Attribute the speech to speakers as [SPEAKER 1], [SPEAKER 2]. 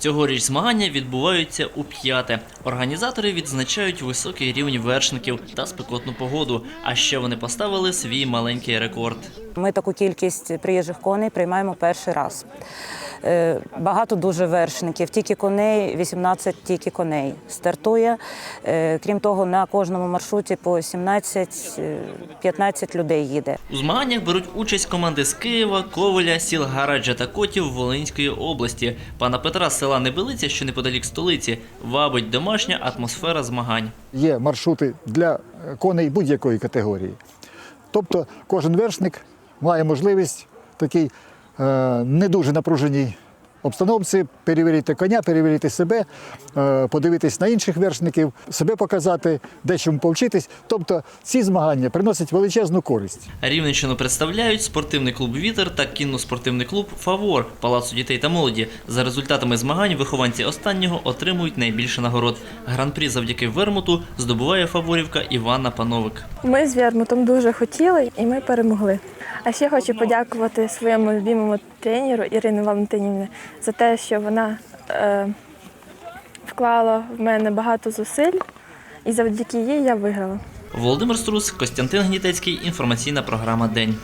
[SPEAKER 1] Цьогоріч змагання відбуваються у п'яте. Організатори відзначають високий рівень вершників та спекотну погоду. А ще вони поставили свій маленький рекорд.
[SPEAKER 2] Ми таку кількість приїжджих коней приймаємо перший раз. Е, Багато дуже вершників, тільки коней, 18 тільки коней стартує. Е, Крім того, на кожному маршруті по 17-15 людей їде.
[SPEAKER 1] У змаганнях беруть участь команди з Києва, Ковеля, сіл Гараджа та Котів Волинської області. Пана Петра з села Небелиця, що неподалік столиці, вабить домашня атмосфера змагань.
[SPEAKER 3] Є маршрути для е, коней будь-якої категорії. Тобто кожен вершник має можливість е, не дуже напруженій обстановці перевірити коня, перевірити себе, е, подивитись на інших вершників, себе показати, дечому повчитись. Тобто ці змагання приносять величезну користь.
[SPEAKER 1] Рівненщину представляють спортивний клуб Вітер та кінно-спортивний клуб Фавор Палацу дітей та молоді. За результатами змагань вихованці останнього отримують найбільше нагород. Гран-прі завдяки Вермуту здобуває фаворівка Івана Пановик.
[SPEAKER 4] Ми з Вірмутом дуже хотіли і ми перемогли. А ще хочу подякувати своєму любимому тренеру Ірині Валентинівні за те, що вона е, вклала в мене багато зусиль, і завдяки їй я виграла.
[SPEAKER 1] Володимир Струс, Костянтин Гнітецький. Інформаційна програма День.